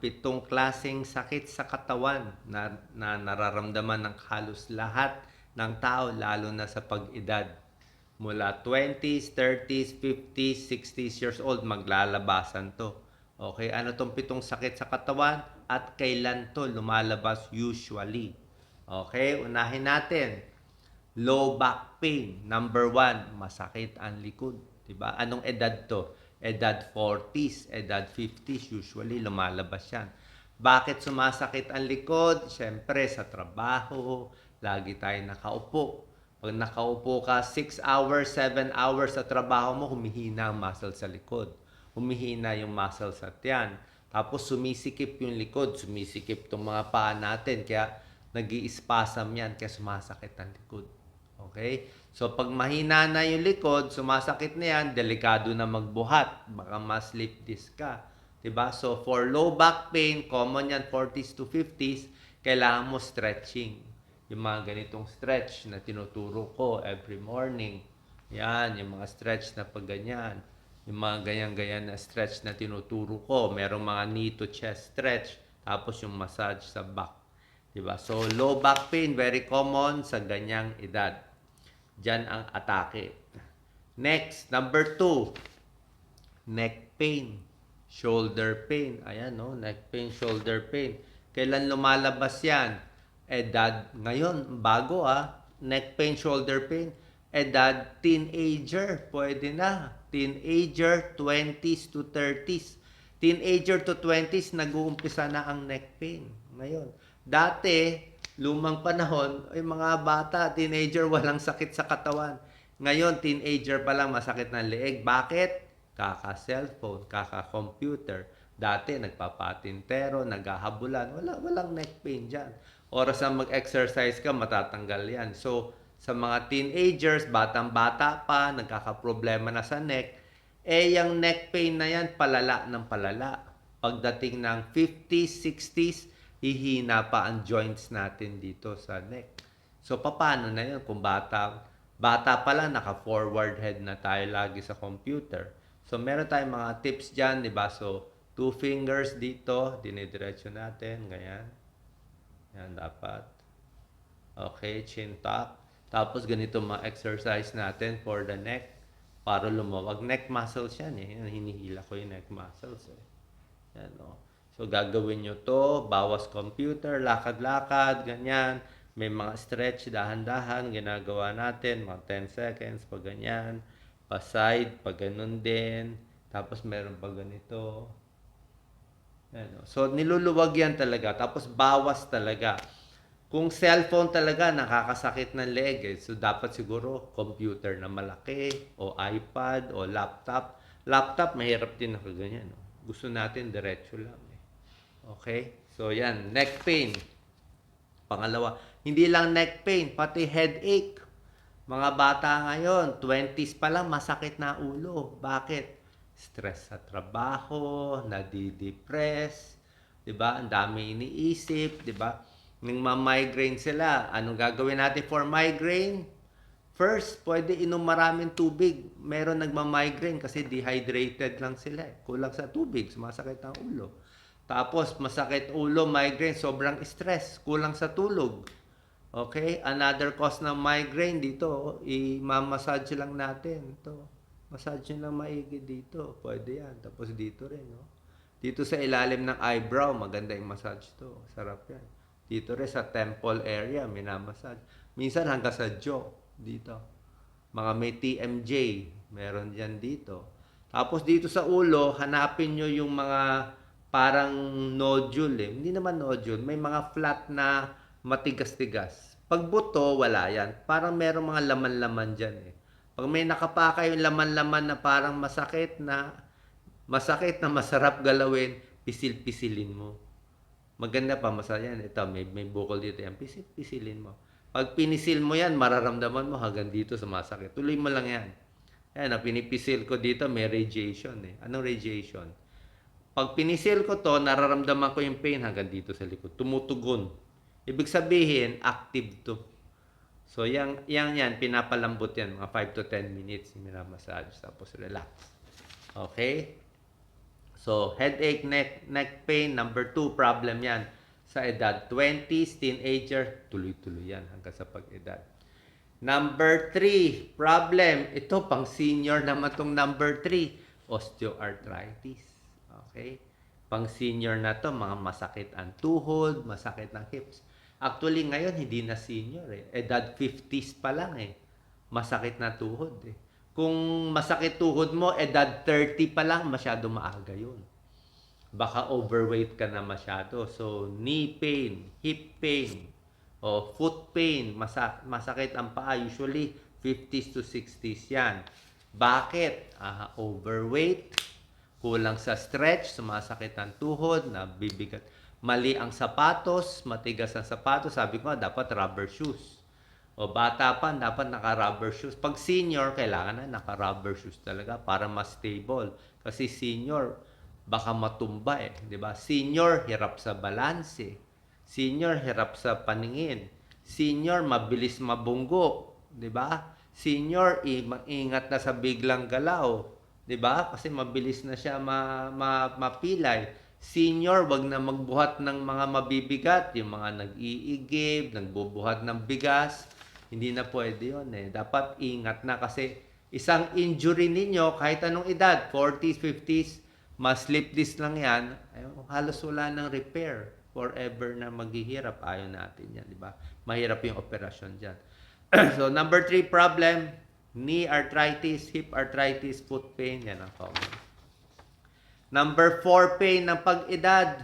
pitong klaseng sakit sa katawan na, na nararamdaman ng halos lahat ng tao, lalo na sa pag-edad. Mula 20s, 30s, 50s, 60s years old, maglalabasan to. Okay, ano tong pitong sakit sa katawan at kailan to lumalabas usually? Okay, unahin natin. Low back pain. Number one, masakit ang likod. Diba? Anong edad to? Edad 40s, edad 50s, usually lumalabas yan. Bakit sumasakit ang likod? Siyempre, sa trabaho, lagi tayo nakaupo. Pag nakaupo ka 6 hours, 7 hours sa trabaho mo, humihina ang muscle sa likod. Humihina yung muscle sa tiyan. Tapos sumisikip yung likod, sumisikip itong mga paa natin. Kaya nag spasm yan, kaya sumasakit ang likod. Okay? So, pag mahina na yung likod, sumasakit na yan, delikado na magbuhat. Baka ma-slip disc ka. 'Di ba? So, for low back pain, common yan 40s to 50s, kailangan mo stretching. Yung mga ganitong stretch na tinuturo ko every morning. Yan, yung mga stretch na pag ganyan. Yung mga ganyan-ganyan na stretch na tinuturo ko. Merong mga knee to chest stretch. Tapos yung massage sa back. Diba? So, low back pain, very common sa ganyang edad. Diyan ang atake. Next, number two, neck pain, shoulder pain. Ayan, no? Neck pain, shoulder pain. Kailan lumalabas yan? Edad, ngayon, bago ah. Neck pain, shoulder pain. Edad, teenager. Pwede na. Teenager, 20s to 30s. Teenager to 20s, nag-uumpisa na ang neck pain. Ngayon. Dati, lumang panahon, ay mga bata, teenager, walang sakit sa katawan. Ngayon, teenager pa lang masakit ng leeg. Bakit? Kaka-cellphone, kaka-computer. Dati, nagpapatintero, naghahabulan. Wala, walang neck pain dyan. Oras na mag-exercise ka, matatanggal yan. So, sa mga teenagers, batang-bata pa, nagkakaproblema na sa neck, eh, yung neck pain na yan, palala ng palala. Pagdating ng 50s, 60s, hihina pa ang joints natin dito sa neck. So, paano na yun? Kung bata, bata pa lang, naka-forward head na tayo lagi sa computer. So, meron tayong mga tips dyan, di ba? So, two fingers dito, dinidiretso natin, ganyan. Yan, dapat. Okay, chin tuck. Tapos, ganito mga exercise natin for the neck para lumawag. Neck muscles yan eh. Hinihila ko yung neck muscles eh. Yan, no? So, gagawin nyo to, bawas computer, lakad-lakad, ganyan. May mga stretch, dahan-dahan, ginagawa natin, mga 10 seconds, pag ganyan. Pa-side, pag ganun din. Tapos, meron pa ganito. Yan, no? So, niluluwag yan talaga. Tapos, bawas talaga. Kung cellphone talaga, nakakasakit ng leg eh. So, dapat siguro computer na malaki, o iPad, o laptop. Laptop, mahirap din nakaganyan. No? Gusto natin diretso lang. Okay? So, yan. Neck pain. Pangalawa, hindi lang neck pain, pati headache. Mga bata ngayon, 20s pa lang, masakit na ulo. Bakit? Stress sa trabaho, nadidepress, 'di ba? Ang dami iniisip, 'di ba? Nang ma-migraine sila, anong gagawin natin for migraine? First, pwede inom maraming tubig. Meron nagma-migraine kasi dehydrated lang sila. Kulang sa tubig, sumasakit ang ulo. Tapos, masakit ulo, migraine, sobrang stress, kulang sa tulog. Okay? Another cause ng migraine dito, i-massage lang natin. Ito. Massage lang maigi dito. Pwede yan. Tapos dito rin, no? Dito sa ilalim ng eyebrow, maganda yung massage to. Sarap yan. Dito rin sa temple area, minamassage. Minsan hanggang sa jaw, dito. Mga may TMJ, meron dyan dito. Tapos dito sa ulo, hanapin nyo yung mga parang nodule eh. Hindi naman nodule, may mga flat na matigas-tigas. Pag buto, wala yan. Parang merong mga laman-laman dyan eh. Pag may nakapaka yung laman-laman na parang masakit na, masakit na masarap galawin, pisil-pisilin mo. Maganda pa, masaya yan. Ito, may, may bukol dito yan. Pisil-pisilin mo. Pag pinisil mo yan, mararamdaman mo hanggang dito sumasakit. Tuloy mo lang yan. Ayan, ang pinipisil ko dito, may radiation eh. Anong radiation? Pag pinisil ko to, nararamdaman ko yung pain hanggang dito sa likod. Tumutugon. Ibig sabihin, active to. So, yang, yang yan, pinapalambot yan. Mga 5 to 10 minutes, minamassage. Tapos relax. Okay? So, headache, neck, neck pain, number two, problem yan. Sa edad 20s, teenager, tuloy-tuloy yan hanggang sa pag-edad. Number three, problem. Ito, pang senior naman itong number three, osteoarthritis. Okay? Pang senior na to, mga masakit ang tuhod, masakit ng hips. Actually, ngayon, hindi na senior eh. Edad 50s pa lang eh. Masakit na tuhod eh. Kung masakit tuhod mo, edad 30 pa lang, masyado maaga yun. Baka overweight ka na masyado. So, knee pain, hip pain, o foot pain, masak masakit ang paa. Usually, 50s to 60s yan. Bakit? Ah, overweight, kulang sa stretch, sumasakit ang tuhod, nabibigat. Mali ang sapatos, matigas ang sapatos. Sabi ko dapat rubber shoes. O bata pa, dapat naka-rubber shoes. Pag senior, kailangan na naka-rubber shoes talaga para mas stable. Kasi senior, baka matumba eh. ba? Senior, hirap sa balanse. Senior, hirap sa paningin. Senior, mabilis mabunggo. ba? Senior, i- ingat na sa biglang galaw. 'Di ba? Kasi mabilis na siya ma, ma, mapilay. Senior, wag na magbuhat ng mga mabibigat, yung mga nag-iigib, nagbubuhat ng bigas. Hindi na pwede yun eh. Dapat ingat na kasi isang injury ninyo, kahit anong edad, 40s, 50s, mas disc lang yan, eh, halos wala ng repair. Forever na maghihirap. Ayaw natin yan, di ba? Mahirap yung operasyon dyan. so, number three problem, knee arthritis, hip arthritis, foot pain, yan ang common. Number four pain ng pag-edad,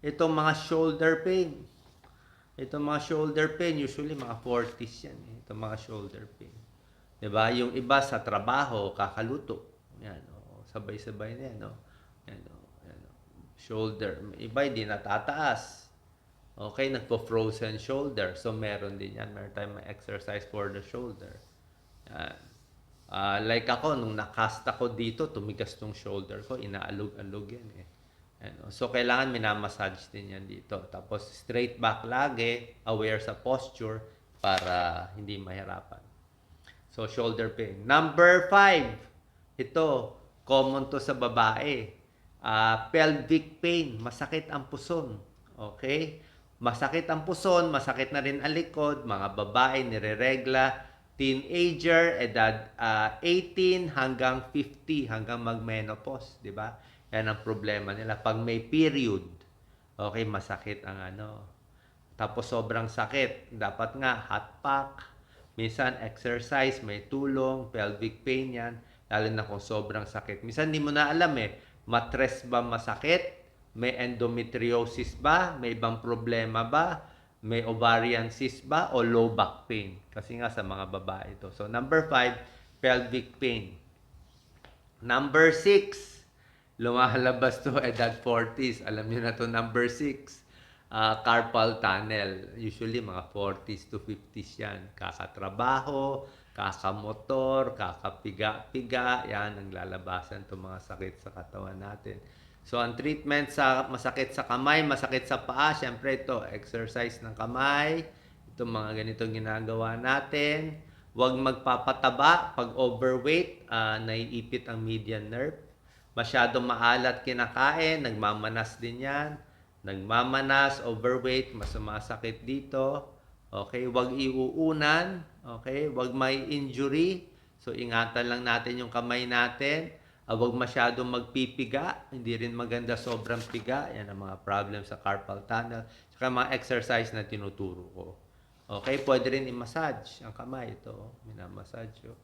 itong mga shoulder pain. Itong mga shoulder pain, usually mga 40s yan. Eh. Itong mga shoulder pain. ba? Yung iba sa trabaho, kakaluto. Yan, oh, sabay-sabay na yan, oh. Yan, oh. Yan, oh. Shoulder. Iba hindi natataas. Okay, nagpo-frozen shoulder. So, meron din yan. Meron tayong exercise for the shoulder. Yan. Ah, like ako, nung nakast ako dito, tumigas tong shoulder ko, inaalog-alog yan eh. Ano, so, kailangan minamassage din yan dito. Tapos, straight back lagi, aware sa posture para hindi mahirapan. So, shoulder pain. Number five, ito, common to sa babae. Ah, pelvic pain, masakit ang puson. Okay? Masakit ang puson, masakit na rin ang likod, mga babae nireregla, teenager, edad ah, 18 hanggang 50, hanggang mag-menopause, di ba? Yan ang problema nila. Pag may period, okay, masakit ang ano. Tapos sobrang sakit, dapat nga hot pack, minsan exercise, may tulong, pelvic pain yan, lalo na kung sobrang sakit. Minsan hindi mo na alam eh, matres ba masakit? May endometriosis ba? May ibang problema ba? May ovarian cyst ba? O low back pain? Kasi nga sa mga babae ito. So number five, pelvic pain. Number six, lumalabas to edad 40s. Alam niyo na to number 6. ah carpal tunnel. Usually mga 40s to 50s yan. Kakatrabaho, kakamotor, kakapiga-piga. Yan ang lalabasan to mga sakit sa katawan natin. So, ang treatment sa masakit sa kamay, masakit sa paa, syempre ito, exercise ng kamay. Itong mga ganitong ginagawa natin. Huwag magpapataba pag overweight, ah, naiipit ang median nerve. Masyadong maalat kinakain, nagmamanas din yan. Nagmamanas, overweight, mas sumasakit dito. Okay, huwag iuunan. Okay, huwag may injury. So, ingatan lang natin yung kamay natin. Ah, huwag masyadong magpipiga. Hindi rin maganda sobrang piga. Yan ang mga problem sa carpal tunnel. Saka mga exercise na tinuturo ko. Okay, pwede rin i-massage ang kamay. Ito, minamassage. Oh.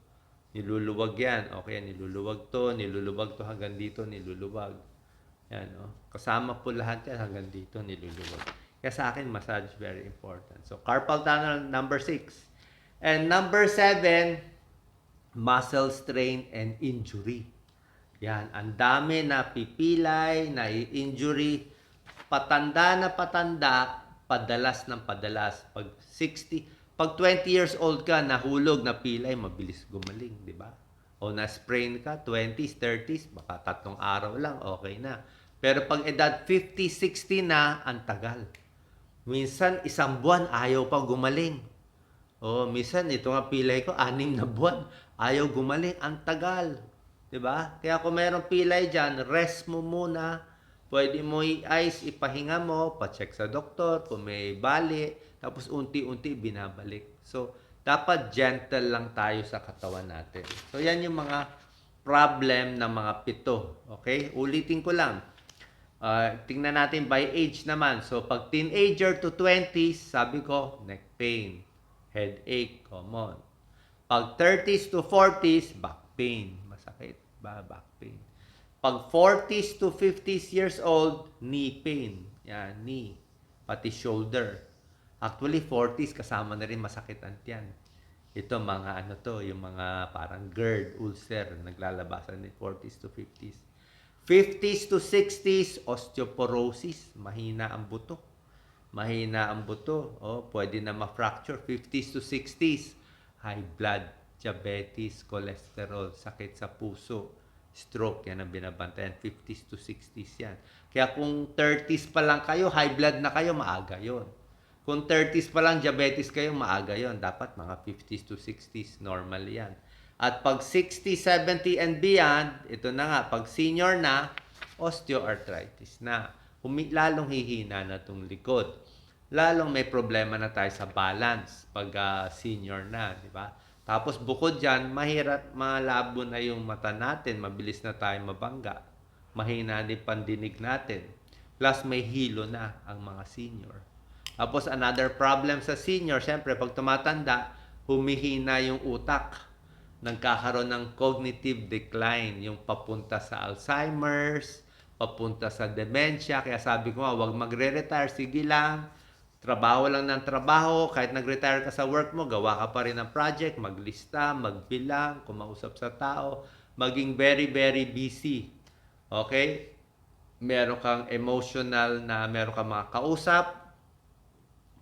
Niluluwag yan. Okay, niluluwag to, niluluwag to hanggang dito, niluluwag. Yan, oh. Kasama po lahat yan hanggang dito, niluluwag. Kaya sa akin, massage very important. So, carpal tunnel, number six. And number seven, muscle strain and injury. Yan, ang dami na pipilay, na injury, patanda na patanda, padalas ng padalas. Pag 60, pag 20 years old ka, nahulog na pilay, mabilis gumaling, di ba? O na-sprain ka, 20s, 30s, baka tatlong araw lang, okay na. Pero pag edad 50, 60 na, ang tagal. Minsan, isang buwan, ayaw pa gumaling. O, minsan, ito nga pilay ko, anim na buwan, ayaw gumaling, ang tagal. 'Di ba? Kaya kung mayroong pilay dyan, rest mo muna. Pwede mo i-ice, ipahinga mo, pa-check sa doktor kung may bali, tapos unti-unti binabalik. So, dapat gentle lang tayo sa katawan natin. So, yan yung mga problem ng mga pito. Okay? Ulitin ko lang. Ah, tingnan natin by age naman. So, pag teenager to 20s, sabi ko, neck pain, headache, common. Pag 30s to 40s, back pain. Ba? Back pain. Pag 40s to 50s years old, knee pain. Yan, knee. Pati shoulder. Actually, 40s kasama na rin masakit ang tiyan. Ito mga ano to, yung mga parang GERD, ulcer, naglalabasan din 40s to 50s. 50s to 60s, osteoporosis, mahina ang buto. Mahina ang buto, oh, pwede na ma-fracture. 50s to 60s, high blood, diabetes, cholesterol, sakit sa puso, stroke, yan ang binabantayan. 50s to 60s yan. Kaya kung 30s pa lang kayo, high blood na kayo, maaga yon. Kung 30s pa lang diabetes kayo, maaga yon. Dapat mga 50s to 60s, normal yan. At pag 60, 70 and beyond, ito na nga, pag senior na, osteoarthritis na. Humi, lalong hihina na itong likod. Lalong may problema na tayo sa balance pag ah, senior na, di ba? Tapos bukod dyan, mahirap, malabo na yung mata natin, mabilis na tayo mabangga. Mahina din pandinig natin. Plus may hilo na ang mga senior. Tapos another problem sa senior, syempre pag tumatanda, humihina yung utak. Nagkakaroon ng cognitive decline, yung papunta sa Alzheimer's, papunta sa dementia. Kaya sabi ko nga, huwag magre-retire, sige lang. Trabaho lang ng trabaho. Kahit nag-retire ka sa work mo, gawa ka pa rin ng project, maglista, magbilang, kumausap sa tao, maging very, very busy. Okay? Meron kang emotional na meron kang mga kausap,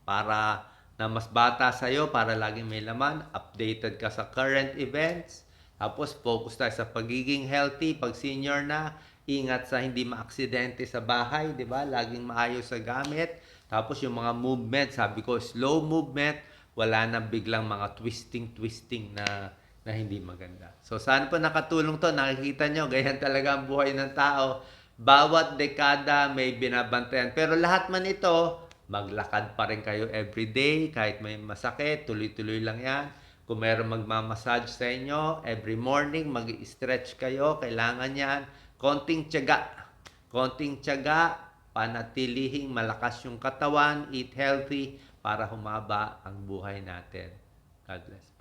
para na mas bata sa'yo, para laging may laman, updated ka sa current events, tapos focus tayo sa pagiging healthy, pag senior na, ingat sa hindi maaksidente sa bahay, di ba? Laging maayos sa gamit. Tapos yung mga movement, sabi ko, slow movement, wala na biglang mga twisting-twisting na na hindi maganda. So saan po nakatulong to? Nakikita nyo, ganyan talaga ang buhay ng tao. Bawat dekada may binabantayan. Pero lahat man ito, maglakad pa rin kayo everyday, kahit may masakit, tuloy-tuloy lang yan. Kung meron magmamassage sa inyo, every morning, mag-stretch kayo, kailangan yan. Konting tiyaga. Konting tiyaga, panatilihing malakas yung katawan, eat healthy, para humaba ang buhay natin. God bless.